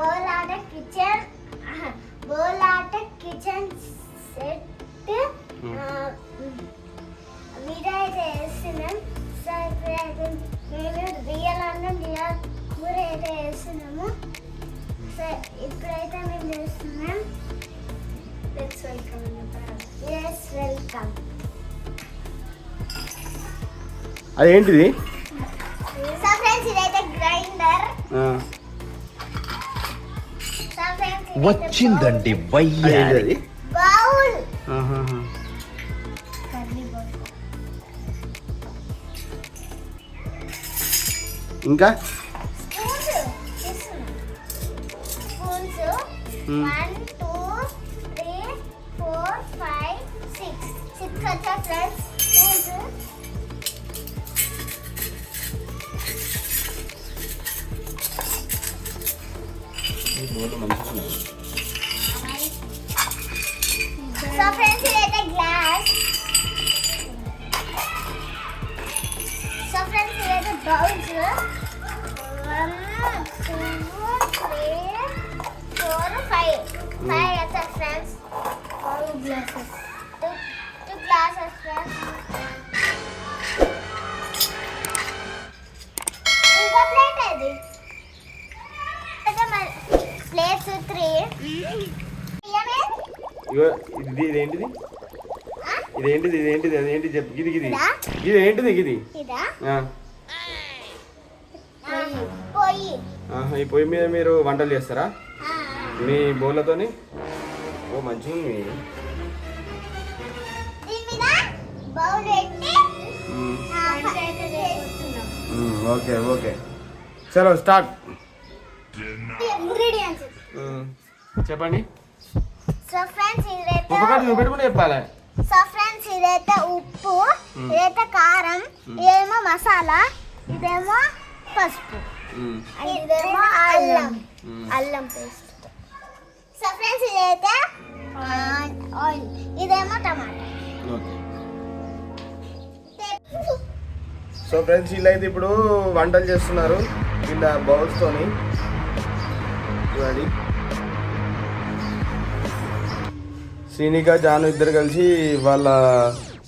బోలాట kitchen బోలాట kitchen set video అయితే వేస్తున్నాం సో ఇప్పుడైతే మేము రియల్ అన్నం రియల్ కూర అయితే వేస్తున్నాము. సో ఇప్పుడైతే మేము చేస్తున్నాం? లెట్స్ వెల్కమ్ ఎస్ వెల్కమ్ అదేంటిది? సో ఫ్రెండ్స్ ఇదైతే గ్రైండర్. వచ్చిందండి వయ్యారి. ఇంకా ఈ మంచిగా సో ఫ్రెండ్స్ ఇదైతే గ్లాస్ సో ఫ్రెండ్స్ ఇదైతే bowls one two three four five five వచ్చా ఫ్రెండ్స్ టూ గ్లాసెస్ ఇది ఇదేంటిది ఇదేంటిది ఇదేంటిది అదేంటి చెప్పు. గిది గిది. ఇదా? ఇది ఏంటిది గిది? ఇదా? ఈ పొయ్యి మీద మీరు వంటలు చేస్తారా. మీ బౌలతోని ఓ మ్మ్, ఓకే ఓకే. చలో స్టార్ట్. చెప్పండి. సో ఫ్రెండ్స్ నువ్వు పెట్టుకుంటే చెప్పాలి సో ఫ్రెండ్స్ ఇదైతే ఉప్పు. ఇదైతే కారం ఇదేమో మసాలా ఇదేమో పసుపు. ఇదేమో అల్లం. అల్లం పేస్ట్ సో ఫ్రెండ్స్ ఇదైతే ఆయిల్ ఇదేమో టమాటా సో ఫ్రెండ్స్ వీళ్ళు అయితే ఇప్పుడు వంటలు చేస్తున్నారు వీళ్ళ బౌల్స్తోని చూడండి సీనిక జాను ఇద్దరు కలిసి వాళ్ళ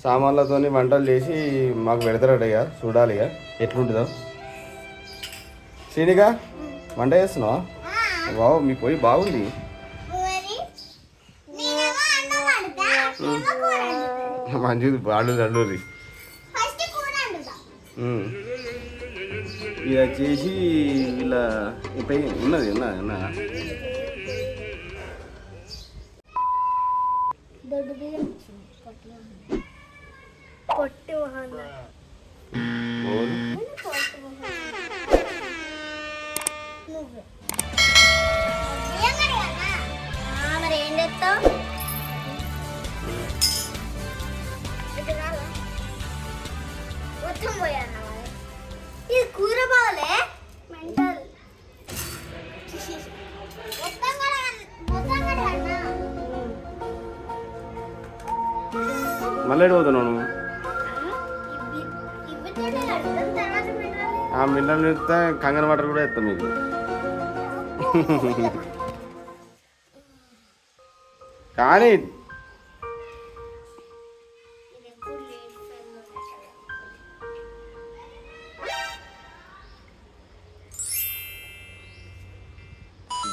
సామాన్లతోని వంటలు చేసి మాకు పెడతారట ఇక. చూడాలి ఇక. ఎట్లుంటుందో. సీనిక వంట చేస్తున్నావా? వావ్ మీ పొయ్యి బాగుంది. మంచిది బాడు ఉమ్. ఇక చేసి ఇలా పై ఉన్నది ఉన్నది ఉన్నదా. దొడ్డు బియ్యం పొట్టి ఓలు. పొట్టి నువ్వే. మరి ఏం చేస్తావు? ఇటు కాదా? మొత్తం పోయాను మళ్ళీ ఎటు నువ్వు మినరల్ ఆ మిల్లలు కంగన వాటర్ కూడా ఇస్తాను మీకు కానీ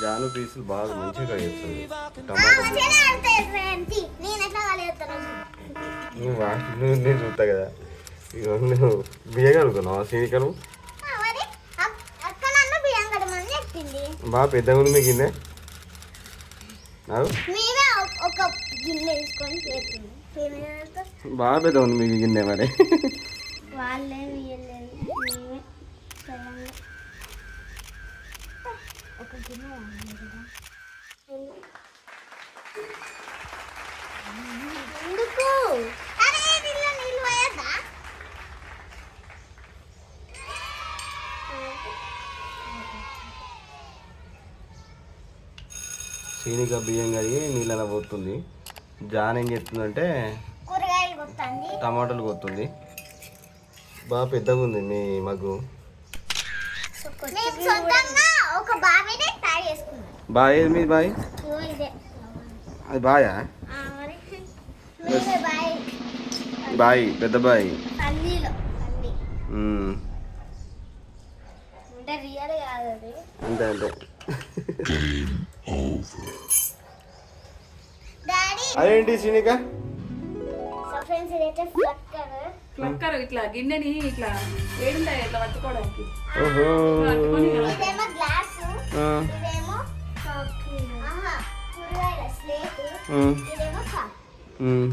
జాను పీసులు బాగా మంచిగా చేస్తుంది. టమాటా నువ్వు నువ్వు నేను చూస్తా కదా. ఇగో నువ్వు బియ్యం కడమని చెప్పింది. బాగా పెద్దగా ఉంది మీకు గిన్నె. బాగా పెద్దగా ఉంది మీకు గిన్నె మరి. ఒక గిన్నె వాడాలి కదా ఎందుకు అరే దీనిలో నీళ్ళు పోయద్దా సీనిక బియ్యం కడిగి నీళ్ళలో పోతుంది జాన్ ఏం కొత్తంది. టమాటాలు కొత్తుంది. బాగా పెద్దగా ఉంది మీ మగ్గు. బాయ్ మీది బాయ్ అది బాయా? బాయ్ బాయ్ పెద్ద బాయ్. అంతే అంతే. అదేంటి ఫ్రెండ్స్ ఇదైతే ఫ్లక్కర్ ఫ్లక్కర్ ఇట్లా గిన్నెని ఇట్లా ఏడుంటాయి ఇట్లా పట్టుకోవడానికి. ఓహో. ఇదేమో గ్లాస్ ఆ, ఇదేమో ఆహా కూరగాయల స్లేట్ మ్మ్. ఇదేమో కప్ మ్మ్.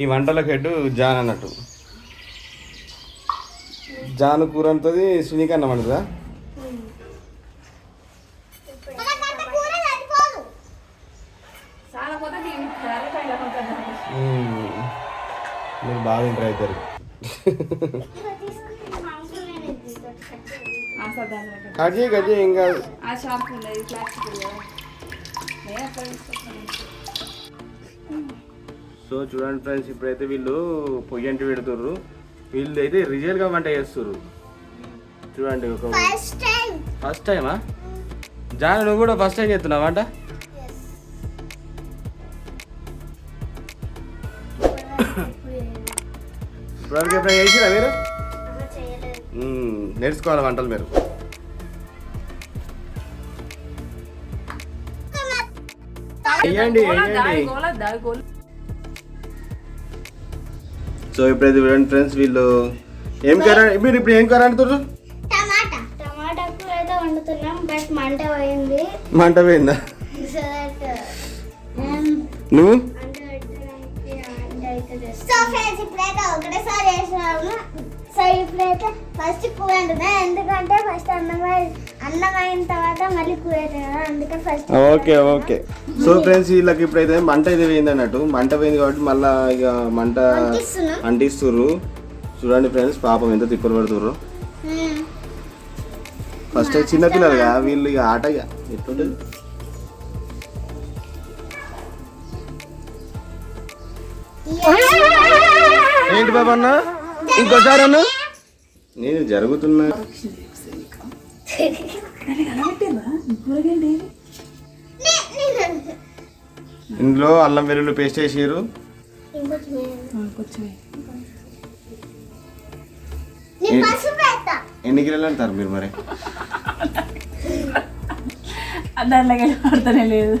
ఈ వంటలకు హెడ్ జాన్ అన్నట్టు. జాను కూర అంతది సునీక అన్నం అంటదా మనకంత కూర సరిపోదు చాలా పోతే దీని జారకాయలు కొంచెం మ్మ్. మీరు బాగా ఇంటర్ అవుతారు ఇదిగో తీసుకుంటే మా అవసరం లేదు ఇది ఒకటి కట్ చేయండి. ఆ సర్దాని దగ్గర. కజీ కజీ ఏం కాదు ఆ షాంపూ ఉన్నది ప్లాస్టిక్ కదా. నేను అట్లా తీసుకొస్తాను? సో చూడండి ఫ్రెండ్స్ ఇప్పుడైతే వీళ్ళు పొయ్యి అంటే పెడుతుర్రు. వీళ్ళు అయితే రిజల్ట్గా వంట చేస్తుర్రు. చూడండి ఒక ఫస్ట్ టైం ఫస్ట్ టైమా జాను నువ్వు కూడా ఫస్ట్ టైం చేస్తున్నావు వంట? ఇప్పటివరకు ఎప్పుడైనా చేసిరా మీరు? నేర్చుకోవాలి వంటలు మీరు? వేయండి వేయండి సో ఇప్పుడైతే చూడండి ఫ్రెండ్స్ వీళ్ళు ఏం కర్రీ మీరు ఇప్పుడు ఏం కూర అయితే వండుతున్నాం బట్ మంట పోయింది. నువ్వు? ఫ్రెండ్స్ ఇప్పుడైతే ఒకటేసారి వేసినాము. సో ఇప్పుడైతే ఫస్ట్ కూర ఎందుకంటే ఫస్ట్ అన్నం అయి- అన్నం అయిన తర్వాత మళ్ళీ కూర అవుతుంది కదా. అందుకే first okay okay. So friends వీళ్ళకి ఇప్పుడైతే మంట అయితే పోయింది అన్నట్టు. మంట పోయింది కాబట్టి మళ్ళా ఇక మంట. అంటిస్తుర్రు. చూడండి ఫ్రెండ్స్ పాపం ఎంత తిప్పలు పడుతుర్రు. ఫస్ట్ చిన్నపిల్లలుగా వీళ్ళు ఇక ఆట ఇక ఎట్లుంటుంది? ఏంటి బాబా అన్న? ఇంకోసారి అన్న? నేను జరుగుతున్నా. ఇందులో అల్లం వెల్లుల్లి పేస్ట్ వేసారు. ఎన్ని కిలోలు అంటారు మీరు మరి? వెళ్ళి పడతానే లేదు.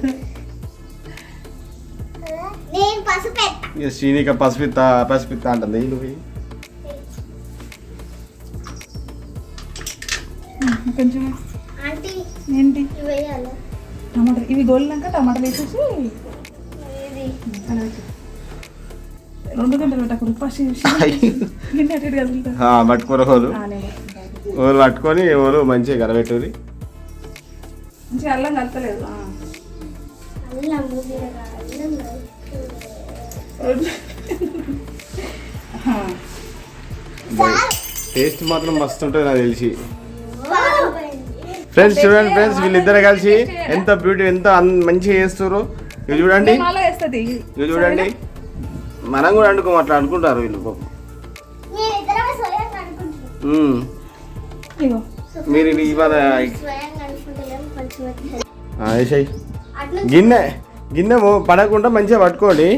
ఇక శ్రీనిక పసిపిత్త పసిపిత్త అంటుంది. నువ్వు? కొంచెం. ఏంటి? ఇవి వేయాలి. టమాటా ఇవి గోలినాక టమాటా వేసేసి. రెండు గంటలు పెట్టకు ఫస్ట్ పట్టుకోర హోలు పట్టుకొని హోలు మంచిగా కలబెట్టుది మంచిగా అల్లం కలతలేదు టేస్ట్ మాత్రం మస్తు ఉంటుంది నాకు తెలిసి. ఫ్రెండ్స్ చూడండి ఫ్రెండ్స్ వీళ్ళిద్దరు కలిసి ఎంత బ్యూటీ ఎంత మంచిగా చేస్తారు ఇవి చూడండి. ఇవి చూడండి. మనం కూడా అనుకోం అట్లా అనుకుంటారు వీళ్ళు పాపం. మీరు ఇవాళ గిన్నె గిన్నె పడకుండా మంచిగా పట్టుకోండి.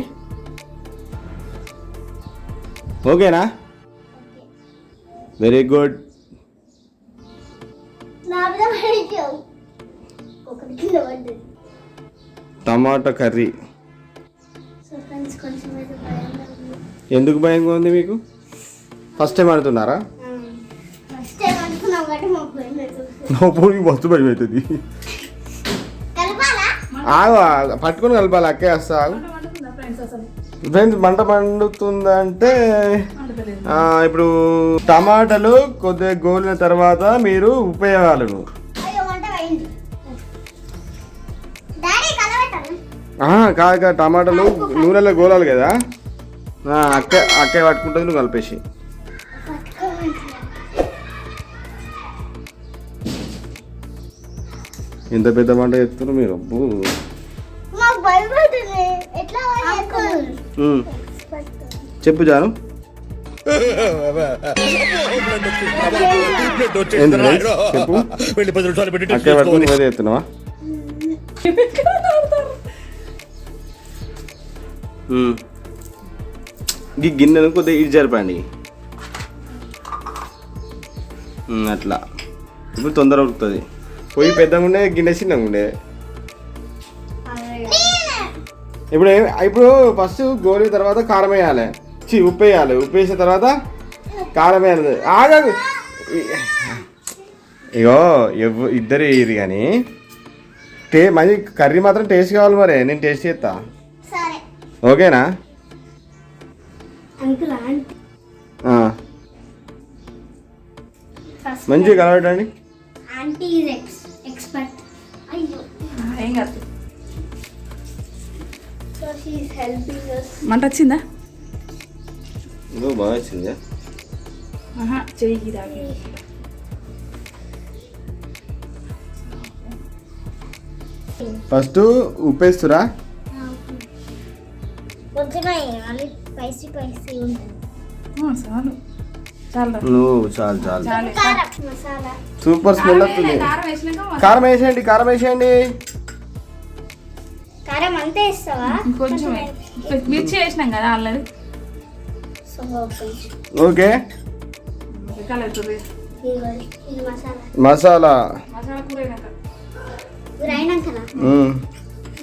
ఓకేనా? వెరీ గుడ్ టమాటా కర్రీ. ఎందుకు భయంగా ఉంది మీకు? ఫస్ట్ టైం ఆడుతున్నారా? పోయి మస్తు భయం అవుతుంది. ఆగు. పట్టుకొని కలపాలి? అక్కే వస్తా ఆగు. ఫ్రెండ్స్ మంట మండుతుందంటే ఆ, ఇప్పుడు టమాటాలు కొద్దిగా గోలిన తర్వాత మీరు ఆ, కాదు కాదు టమాటాలు నూనెలో గోలాలి కదా. అక్క అక్కే పట్టుకుంటుంది నువ్వు కలిపేసి. ఎంత పెద్ద మంట చెప్తున్నారు మీరు అబ్బో. పోతే ఎత్తున్నావా? ఈ గిన్నెను కొద్దిగా ఇటు జరపండి అట్లా. ఇప్పుడు తొందర ఉడుకుతుంది. పొయ్యి పెద్దగా ఉండే గిన్నె చిన్నగా ఉండే. ఇప్పుడు ఏం- ఇప్పుడు ఫస్ట్ గోలి తర్వాత కారం వేయాలి చి ఉప్పు వేయాలి ఉప్పు వేసిన తర్వాత కారం వేయాలి ఆగదు ఇగో ఎవ్వ ఇద్దరు ఇది కానీ. టే మంచి కర్రీ మాత్రం టేస్ట్ కావాలి మరి. నేను టేస్ట్ చేస్తా. సరే. ఓకేనా? మంచిగా ఎక్స్ ఎక్స్పర్ట్ మంట వచ్చిందా బాగా వచ్చింది చెయ్యి ఫస్ట్ ఉప్పేస్తురా చాలు. చాలు నువ్వు చాలు సూపర్ స్మెల్ వస్తుంది. కారం వేసేయండి కారం వేసేయండి. కారం అంతే ఇస్తావా ఇంకొంచెం మిర్చి వేసినాం కదా ఆల్రెడీ. కొంచెం. ఓకే. మసాలా. మసాలా. మసాలా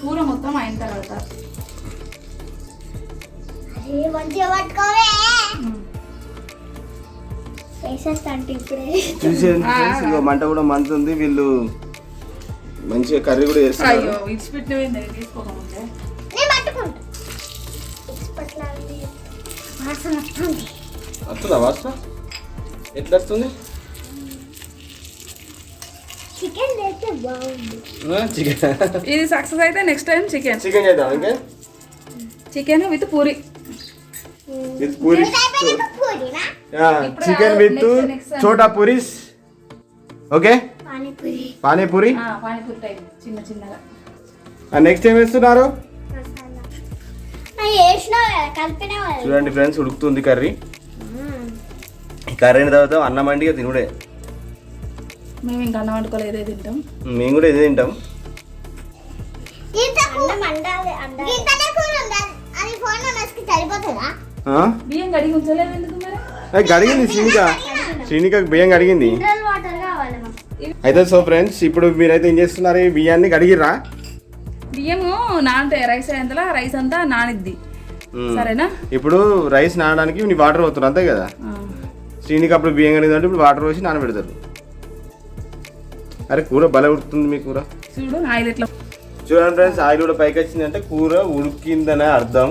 కూర మొత్తం అయిన తర్వాత. మంట కూడా మండుతుంది. వీళ్ళు మంచిగా కర్రీ కూడా చేస్తున్నారు. అయ్యో తీసుకోకముందే నేను పట్టుకుంటా. వాసన వస్తుంది. వస్తుందా వాసన? ఎట్లా వస్తుంది? చికెన్ అయితే బాగుంది చికెన్. ఇది సక్సెస్ అయితే నెక్స్ట్ టైం చికెన్. చికెన్ చేద్దాం okay? Chicken with puri. With puri. Chicken with. చోటా పూరీస్. ఓకే? పానీపూరి. పానీపూరి? ఆ, పానీపూరి టైప్ చిన్న చిన్నగా. నెక్స్ట్ ఏం వేస్తున్నారు? చూడండి ఫ్రెండ్స్ ఉడుకుతుంది కర్రీ. ఈ కర్రీ అయిన తర్వాత అన్నం అండిగా తినుడే. మేము ఇంకా అన్నం వండుకోలేదు తింటాం. మేము కూడా ఇదే తింటాం? బియ్యం గడిగింది శ్రీనిక. శ్రీనికకు బియ్యం గడిగింది అయితే సో ఫ్రెండ్స్ ఇప్పుడు మీరైతే ఏం చేస్తున్నారు? బియ్యాన్ని కడిగిర్రా? బియ్యము నానతాయి రైస్ అయ్యేంతలా రైస్ అంతా నానిద్ది. సరేనా? ఇప్పుడు రైస్ నానడానికి నీ వాటర్ పోతున్నారు అంతే కదా. శ్రీనిక అప్పుడు బియ్యం కడిగిందంటే ఇప్పుడు వాటర్ పోసి నానబెడతారు. అరే కూర భలే ఉడుకుతుంది మీ కూర. చూడు ఆయిల్ ఎట్లా చూడండి ఫ్రెండ్స్ ఆయిల్ కూడా పైకి వచ్చిందంటే కూర ఉడికిందనే అర్థం.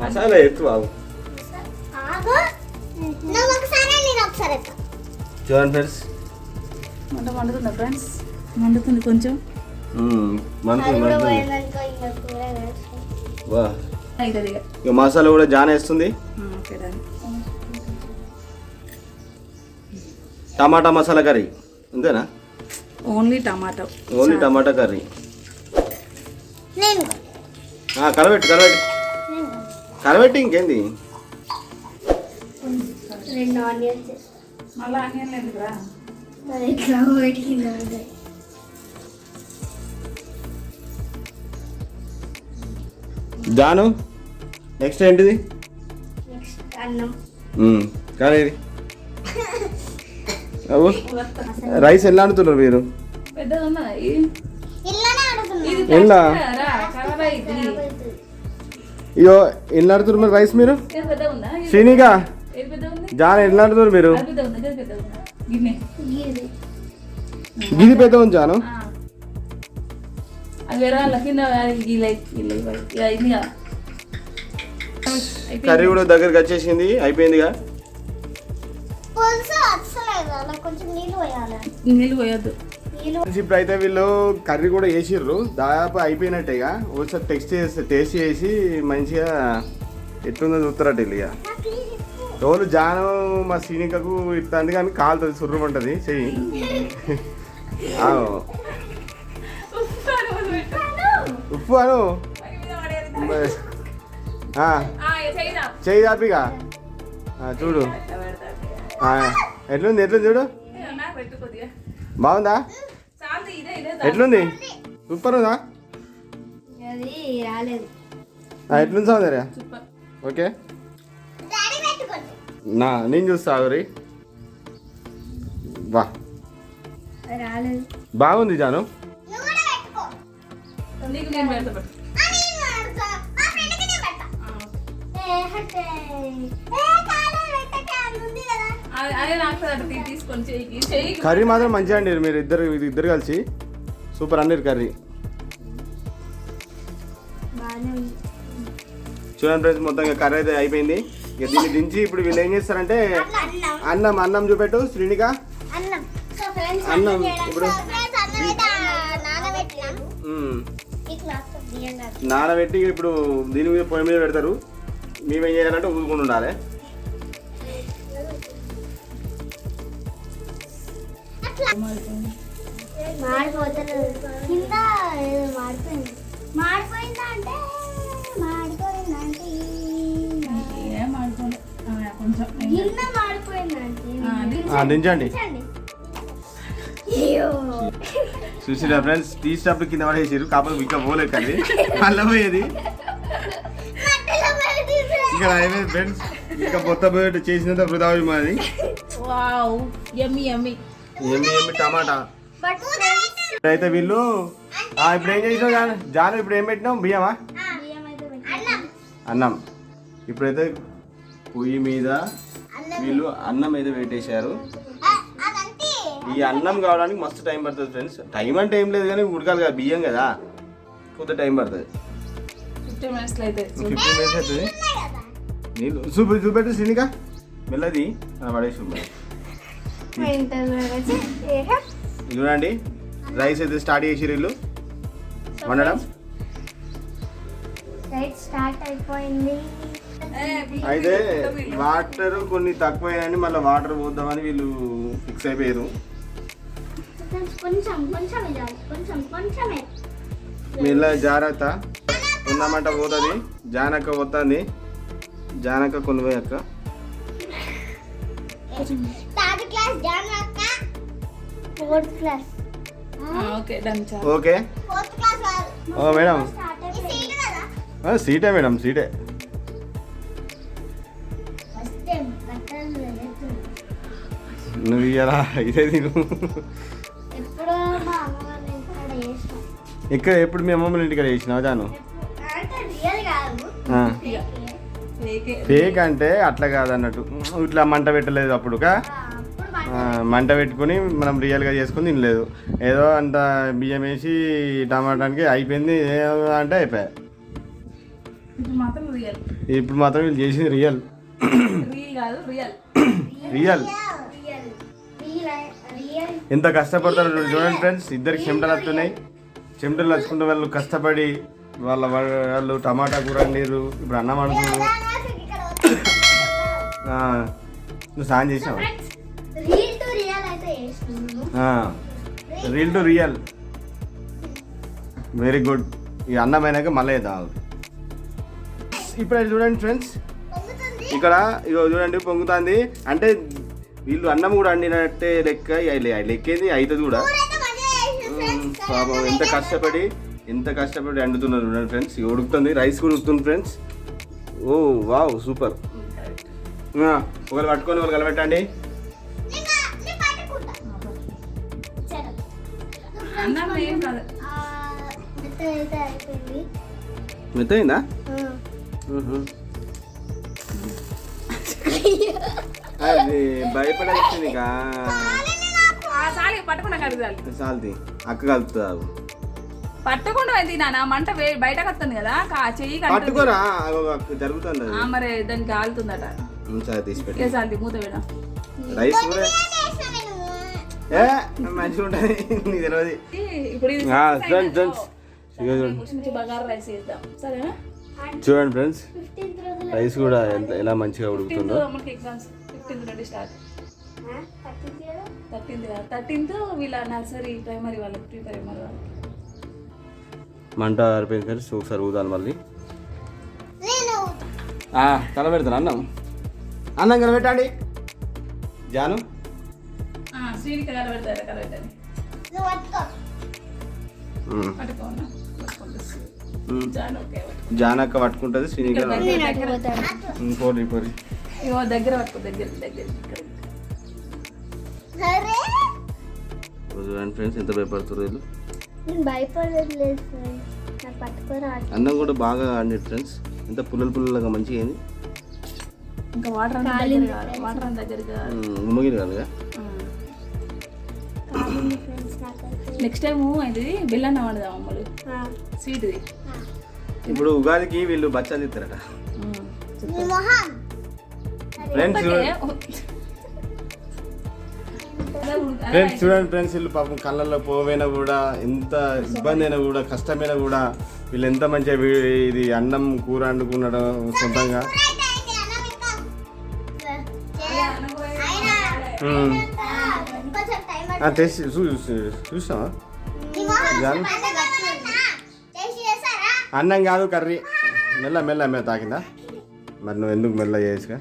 మసాలా. ఆగు. నువ్వు ఒకసారి చూడండి ఫ్రెండ్స్. మంట మండుతుందా ఫ్రెండ్స్? మండుతుంది కొంచెం. ఇంకా మసాలా కూడా జాన్ వేస్తుంది. టమాటా మసాలా కర్రీ. అంతేనా ఓన్లీ టమాటో. ఓన్లీ టమాటా కర్రీ. నేను. కూడా. ఆ, కలబెట్టు కలబెట్టు. కలబెట్టి ఇంకేంది? రెండు ఆనియన్స్. మళ్ళీ ఆనియన్ ఇట్లా. జాను నెక్స్ట్ ఏంటిది? నెక్స్ట్ అన్నం. మ్మ్. కానీ ఇది. రైస్ ఎలా అంటున్నారు మీరు? ఎలా? అయ్యో ఎలా ఆడుతున్నారు మరి రైస్ మీరు? శ్రీనిగా జాన్ ఎలా ఆడుతున్నారు మీరు? గీది పెద్ద ఉంది జాను. కర్రీ కూడా దగ్గరికి వచ్చేసింది అయిపోయిందిగా? పులుసు అస్సలేదు అలా కొంచెం నీళ్ళు పోయాలి. నీళ్ళు పోయొద్దు. నీళ్ళు ఇప్పుడు అయితే వీళ్ళు కర్రీ కూడా వేసిర్రు దాదాపు అయిపోయినట్టేగా ఒకసారి టెక్స్ట్ చేసి టేస్ట్ చేసి మంచిగా ఎట్లుందో చూస్తారట వీళ్ళు ఇక. రోజు జాను మా సీనికకు ఇట్లాంటి కానీ కాలుతుంది సుర్రమంటది చెయ్యి. ఆ, ఉప్పు అను. ఆ, ఆ, ఇక. చేయిదా చేయి దాపిగా ఆ, చూడు ఎట్లుంది ఎట్లుంది చూడు? బాగుందా? చాలు ఇదే ఇదే ఎట్లుంది సూపర్ ఉందా ఎట్లుంది సౌందర్య? ఓకే. నా నేను చూస్తా ఎవరి వా. బాగుంది జాను. నువ్వు కూడా పెట్టుకో. నీకు నేను పెడతా పెట్టు ఆ, నేను పెడతా. మా ఫ్రెండ్కి నేను పెడతా. ఆ, ఏ, హట్టే. ఏ, కాలేదు, పెట్టకే, అందుంది కదా. అదే అదే నాకు అటు తీ- తీసుకొని చెయ్యి చెయ్యి కర్రీ మాత్రం మంచిగా అండి మీరు ఇద్దరు ఇది ఇద్దరు కలిసి. సూపర్ అండి కర్రీ. చూడండి ఫ్రెండ్స్ మొత్తం ఇక కర్రీ అయితే అయిపోయింది. ఇక దీన్ని దించి ఇప్పుడు వీళ్ళు ఏం చేస్తారంటే అన్నం అన్నం చూపెట్టు శ్రీనిక. అన్నం. సో ఫ్రెండ్స్ అన్నం అన్నం చేయడానికి ఇప్పుడు- నానబెట్టి ఇప్పుడు దీని మీద పొయ్యి మీద పెడతారు. మేమేం చేయాలంటే ఊదుకుంటూ ఉండాలి. అట్లా. మాడిపోతలేదు. కింద మాడిపోయింది. మాడిపోయిందా అంటే కొంచెం దించండి. చూసిరా ఫ్రెండ్స్ తీసేటప్పుడు కింద పడేసారు కాకపోతే ఇంకా పోలేదు కర్రీ మళ్ళీ పోయేది అయిపోయింది ఫ్రెండ్స్ ఇంకా మొత్తం పోయేట్టు చేసినంత వృధా మాది వావ్ యమ్మీ యమ్మీ. ఏమి ఏమి టమాటా. బట్ ఫ్రెండ్స్ అయితే వీళ్ళు ఆ, ఇప్పుడు ఏం చేసినావు జాను? జాను ఇప్పుడు ఏం పెట్టినావు? బియ్యమా? అన్నం. ఇప్పుడైతే పొయ్యి మీద వీళ్ళు అన్నం అయితే పెట్టేశారు. ఈ అన్నం కావడానికి మస్తు టైం పడుతుంది ఫ్రెండ్స్. టైం అంటే ఏం లేదు కానీ ఉడకాలి కదా బియ్యం కదా. కొంత టైం పడుతుంది. ఫిఫ్టీన్ మినిట్స్ అవుతుంది నీళ్ళు చూపెట్టు చూపెట్టు శ్రీనిక. మెల్లది. అలా పడేసి చూడండి రైస్ అయితే స్టార్ట్ చేసి వీళ్ళు. వండడం. రైట్ స్టార్ట్ అయిపోయింది. అయితే వాటర్ కొన్ని తక్కువైనాయని మళ్ళీ వాటర్ పోద్దామని వీళ్ళు ఫిక్స్ అయిపోయారు. మెల్ల జాగ్రత్త ఉన్నామంట పోతుంది. జానక్క పోతుంది. జానక్క కొన్ని పోయి అక్క. థర్డ్ క్లాస్ జాన్ అక్క ఫోర్త్ క్లాస్ ఓకే మేడం. సీటే మేడం సీటే. నువ్వు ఇలా ఇదే తిను ఇక్కడ ఎప్పుడు మీ అమ్మమ్మ ఇంటికి చేసినావు జాను. ఫేకే అంటే అట్లా కాదన్నట్టు. ఇట్లా మంట పెట్టలేదు అప్పుడుగా మంట పెట్టుకుని మనం రియల్గా చేసుకుని తినలేదు. ఏదో అంత బియ్యం వేసి టమాటానికి అయిపోయింది ఏ అంటే అయిపోయాయి ఇప్పుడు మాత్రం రియల్. ఇప్పుడు మాత్రం వీళ్ళు చేసింది రియల్. రియల్. ఎంత కష్టపడతారో చూడండి ఫ్రెండ్స్ ఇద్దరికి చెమటలు వస్తున్నాయి చెమటలు వచ్చుకుంటే వాళ్ళు కష్టపడి వాళ్ళ వాళ్ళు టమాటా కూర నీరు ఇప్పుడు అన్నం వండుతున్నారు. నువ్వు సాయం చేసావు reel real to real very good ఈ అన్నం అయినాక మళ్ళీ వేద్దాం ఇప్పుడు చూడండి ఫ్రెండ్స్ ఇక్కడ ఇగో చూడండి పొంగుతుంది. అంటే వీళ్ళు అన్నం కూడా వండినట్టే లెక్క. లెక్కేది? అవుతుంది కూడా. పాపం ఎంత కష్టపడి ఎంత కష్టపడి వండుతున్నారు చూడండి ఫ్రెండ్స్. ఇక ఉడుకుతుంది రైస్ కూడా ఉడుకుతుంది ఫ్రెండ్స్. ఓ వావ్ సూపర్. ఒకరు పట్టుకొని ఒకరు కలబెట్టండి మెత్తయిందా. అది చాలు పట్టకుండా కడగాలి సాల్ది. అక్క కలుపుతుంది ఆగు. పట్టకుండా అయితే నాన్న మంట వే- బయటకు వస్తుంది కదా కా- చెయ్యి. పట్టుకోరా జరుగుతుంది మరి దానికి కాలుతుందట. తీసి చాలు మూత వేడ రైస్ కూడా మంచిగా ఉంటుంది నీకు తెలియదు చూడండి. ఫ్రెండ్స్ 15th రోజులు రైస్ కూడా ఎంత ఎలా మంచిగా ఉడుకుతుందో. ఫిఫ్టీన్త్ నుండి స్టార్ట్. ఆ, 13th కదా? థర్టీన్త్ కాదు? థర్టీన్త్ వీళ్ళ నర్సరీ ప్రైమరీ వాళ్ళకి ప్రీ ప్రైమరీ వాళ్ళకి. మంట ఆరిపోయింది ఫ్రెండ్స్ ఒకసారి ఊదాలి మళ్ళీ. నేను. కలబెడతాను అన్నం. అన్నం కలబెట్టండి. జాను. శ్రీనిక కలబెడతారు పట్టుకో. జానక్క పట్టుకుంటుంది శ్రీనిక పోరి పోరి ఇగో దగ్గర పట్టుకో దగ్గర దగ్గర. చూడండి ఫ్రెండ్స్ ఎంత భయపడుతున్నారు వీళ్ళు? నేను భయపడలేదు ఫ్రెండ్స్ నాకు పట్టుకోరాదు. అన్నం కూడా బాగా ఆడి ఫ్రెండ్స్ ఎంత పుల్లలు పుల్లలుగా మంచిగా అయింది. ఇంకా వాటర్ అంతా దగ్గర కాదు వాటర్ అంతా దగ్గర కాదు. ఉమ్మగిరి కాదుగా? నెక్స్ట్ టైం ఇది బెల్లం వాడదాం అమ్మలు. స్వీట్ది ఇప్పుడు ఉగాదికి వీళ్ళు బచ్చాలు ఇస్తారట ఫ్రెండ్స్ ఫ్రెండ్స్ చూడండి. ఫ్రెండ్స్ వీళ్ళు పాపం కళ్ళల్లో పోవైనా కూడా ఎంత ఇబ్బంది అయినా కూడా కష్టమైనా కూడా వీళ్ళు ఎంత మంచిగా ఇది అన్నం కూర వండుకున్నడం సొంతంగా. ఉమ్. కొంచెం టైం ఆ, టేస్ట్ చూ- చూ- చూసావా జాను? టేస్ట్ చేస్తారా? అన్నం కాదు కర్రీ. మెల్ల మెల్ల మెల్ల తాకిందా మరి నువ్వు ఎందుకు మెల్ల చేసుగా?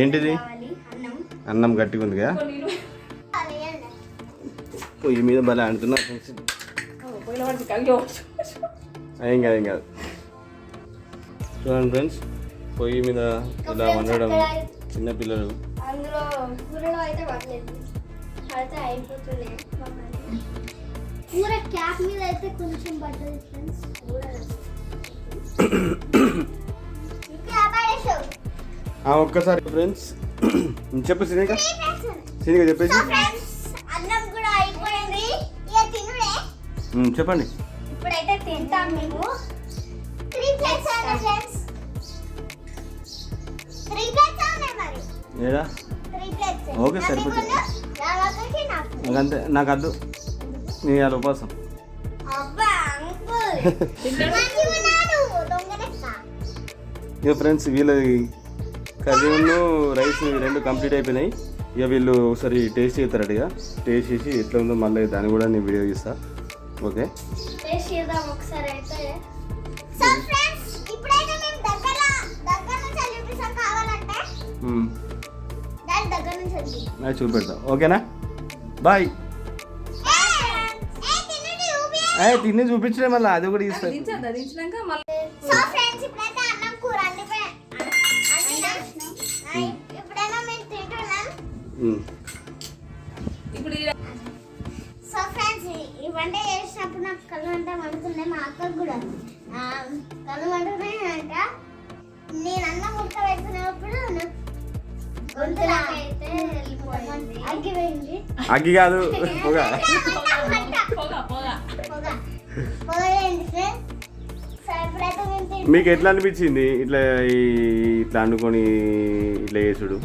ఏంటిది? అన్నం. అన్నం గట్టిగా ఉంది కదా. పొయ్యి మీద భలే అంటున్నా ఏం కాదు ఏం కాదు. చూడండి ఫ్రెండ్స్ పొయ్యి మీద ఇలా వండడం చిన్నపిల్లలు కూర క్యాప్ మీద అయితే కొంచెం పడ్డది ఫ్రెండ్స్. కూర. ఒక్కసారి ఫ్రెండ్స్. చెప్పు సినిక సినిక చెప్పేసి ఫ్రెండ్స్ అన్నం కూడా అయిపోయింది. ఇక తినుడే ఉమ్, చెప్పండి. ఇప్పుడైతే తింటాం మేము. త్రీ ప్లేట్స్ ఉన్నాయి ఫ్రెండ్స్ త్రీ ప్లేట్స్ ఉన్నాయి మరి. ఏడా? త్రీ ప్లేట్స్ ఓకే, సరిపోతుంది. రావకి నాకు. అద్దు నీ అది ఉపాసం ఇక ఫ్రెండ్స్ వీళ్ళది కర్రీను రైస్ రెండు కంప్లీట్ అయిపోయినాయి. ఇక వీళ్ళు ఒకసారి టేస్ట్ చేస్తారట ఇక. టేస్ట్ చేసి ఎట్లా ఉందో మళ్ళీ దాన్ని కూడా నేను వీడియో తీస్తా ఓకే? టేస్ట్ చేద్దాం ఒకసారి అయితే. సో ఫ్రెండ్స్ ఇప్పుడైతే మేము దగ్గర దగ్గర నుంచి చూపిస్తాం కావాలంటే. ఉమ్, దాని దగ్గర నుంచి వచ్చి అది చూపెడతా. ఓకేనా? బాయ్. ఏ తిని చూపించలే మళ్ళీ. అది కూడా ఇస్తాను ఇప్పుడు సో ఫ్రెండ్స్ ఈ వంట చేసినప్పుడు నాకు కళ్ళు మండుతున్నాయి మా అక్కకు కూడా. కళ్ళు మండుతున్నాయి అంట. నేను అన్నం అగ్గి కాదు పొగ. మీకు ఎట్లా అనిపించింది? ఇట్లా ఈ- ఇట్లా వండుకొని ఇట్లా చేసుడు?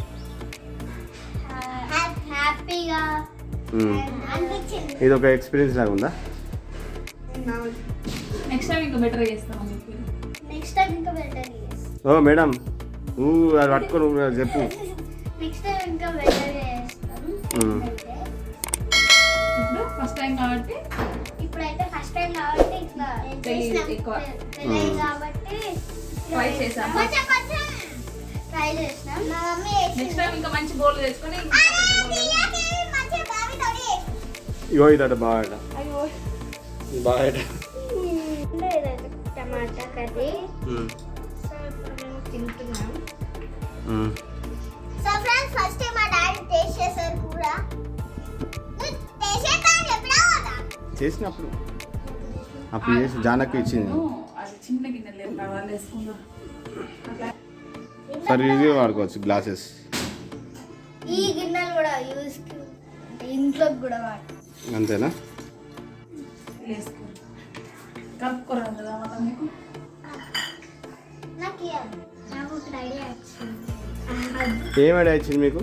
ఇది ఒక ఎక్స్పీరియన్స్ లాగా ఉందా? నెక్స్ట్ టైం ఇంకా బెటర్ చేస్తాం అని చెప్పి నెక్స్ట్ టైం ఇంకా బెటర్ ఓ మేడం. నువ్వు అది పట్టుకో నువ్వు అది చెప్పు. నెక్స్ట్ టైం ఇంకా బెటర్ చేస్తాం. మ్మ్. అయితే ఇప్పుడు ఫస్ట్ టైం కాబట్టి ఇప్పుడైతే ఫస్ట్ టైం కాబట్టి ఇట్లా. కాబట్టి Try చేసాం. కొంచెం కొంచెం ట్రై చేసినాం. మా మమ్మీ నెక్స్ట్ టైం ఇంకా మంచి బౌల్ తోడి ఇగో ఇదట బాగా బాగా టమాటా కర్రీ. సో ఇప్పుడు మేము తింటున్నాం. సో ఫ్రెండ్స్ ఫస్ట్ టైం మా డాడీ టేస్ట్ చేశారు కూర. టేస్ట్ చేస్తాను చెప్పినా కదా? చేసినప్పుడు. అప్పుడు చేసి జానకి ఇచ్చింది. సరే ఇది వాడుకోవచ్చు గ్లాసెస్. ఈ గిన్నెలు కూడా యూస్ ఇంట్లోకి కూడా వాడు అంతేనా? వచ్చింది ఏం ఐడియా ఇచ్చింది మీకు?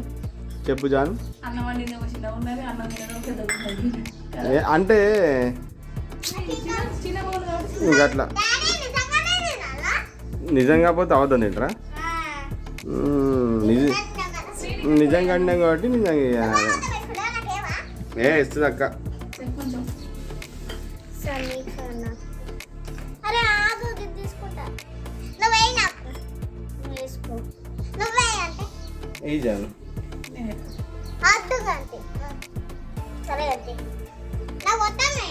చెప్పు జాను. అంటే అట్లా. నిజంగా పోతే అవద్దని ఏంట్రా నిజ నిజంగా అన్నాం కాబట్టి నిజంగా. ఏ ఇస్తుంది అక్క అంటే ఏ జాను సరే గంటి నాకు వద్దామే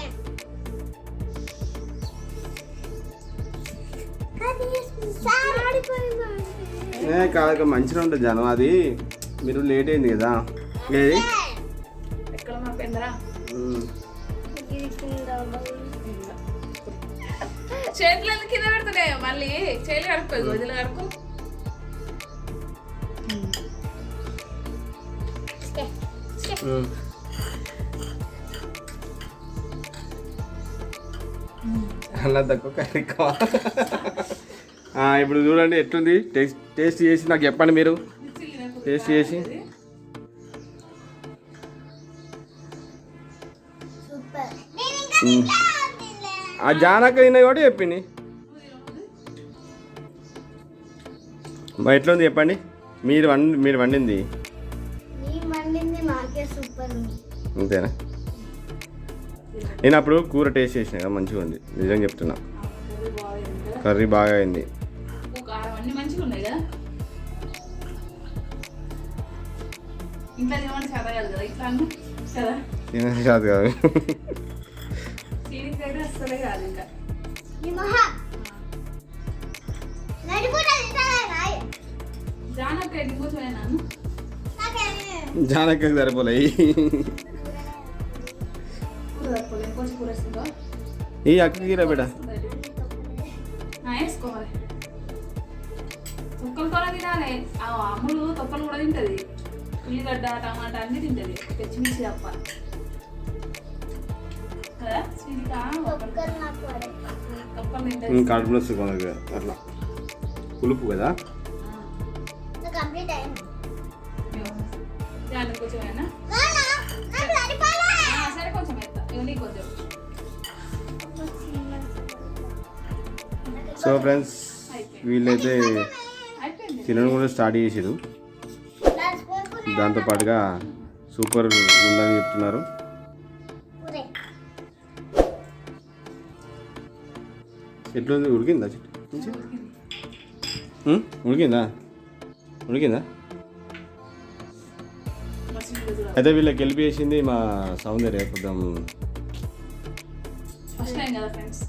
ఏ కాదు మంచిగా ఉంటుంది జాను అది మీరు లేట్ అయింది కదా ఏది ఉమ్. చేతులు ఎందుకు కింద పెడుతున్నాయి? మళ్ళీ చేతులు కడుక్కో. అలా తక్కువ కర్రీ ఇప్పుడు చూడండి ఎట్లుంది? టేస్ట్ టేస్ట్ చేసి నాకు చెప్పండి మీరు. టేస్ట్ చేసి. ఆ జానక్క తిన్నది కూడా చెప్పింది. మరి ఎట్లుంది చెప్పండి? మీరు వండి మీరు వండింది? ఉంది. అంతేనా? నేను అప్పుడు కూర టేస్ట్ చేసిన కదా మంచిగా ఉంది. నిజంగా చెప్తున్నా. కర్రీ బాగా అయింది. ఉప్పు కారం అన్ని మంచిగా ఉన్నాయి కదా? ఇంట్లో తినమని చదవాలి కదా ఇట్లా అన్న కదా తినేది కాదు కాదు. అస్సలే కాదు ఇంకా. జానక్క ఎడిపోతున్నాను నాకేమి జానక్కకి సరిపోలే. కూర కూర ఈ అక్కకి రా బిడ్డ. వేసుకోవాలి. తొక్కలు కూడా తినాలి. ఆ అమ్ములు తొక్కలు కూడా తింటది. ఉల్లిగడ్డ టమాటా అన్ని తింటది. పచ్చిమిర్చి తప్ప. సరే కొంచెం అట్లా. పులుపు కదా? సో ఫ్రెండ్స్ వీళ్ళైతే తినడం కూడా స్టార్ట్ చేసారు దాంతోపాటుగా దాంతో పాటుగా సూపర్ ఉందని చెప్తున్నారు. ఎట్లుంది ఉడికిందా చిట్టు? ఉడికిందా. ఉడికిందా? అయితే వీళ్ళకి హెల్ప్ చేసింది మా సౌందర్య కొంచెం ఫస్ట్ టైం కదా ఫ్రెండ్స్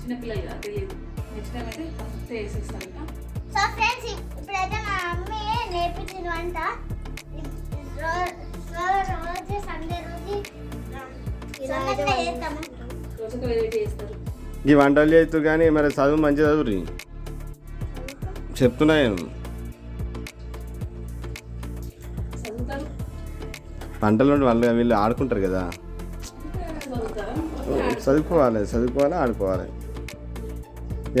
చిన్నపిల్లలు కదా తెలియదు. నెక్స్ట్ టైం అయితే ఫస్ట్ వేసేస్తాను ఇంకా సో ఫ్రెండ్స్ ఇప్పుడైతే మా మమ్మీ నేర్పించిన వంట. రోజు సండే రోజు వెరైటీ చేస్తారు. ఈ వంటలు చేస్తూ కానీ మరి చదువు మంచి చదువు చెప్తున్నా నేను. పంటల వాళ్ళు వీళ్ళు ఆడుకుంటారు కదా. చదువుకోవాలి చదువుకోవాలి ఆడుకోవాలి.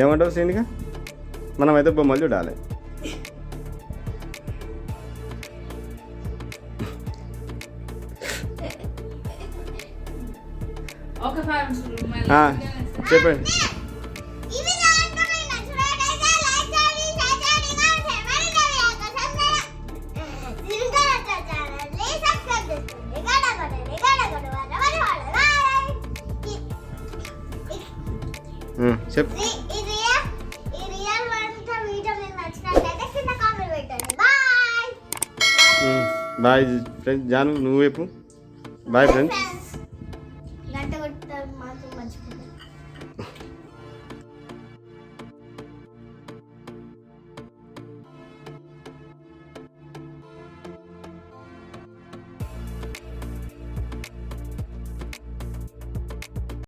ఏమంటావు మనం అయితే బొమ్మలు చూడాలి. ఒక చెప్పండి. చెప్పు. బాయ్ ఫ్రెండ్స్ జాను నువ్వు వైపు బాయ్ ఫ్రెండ్స్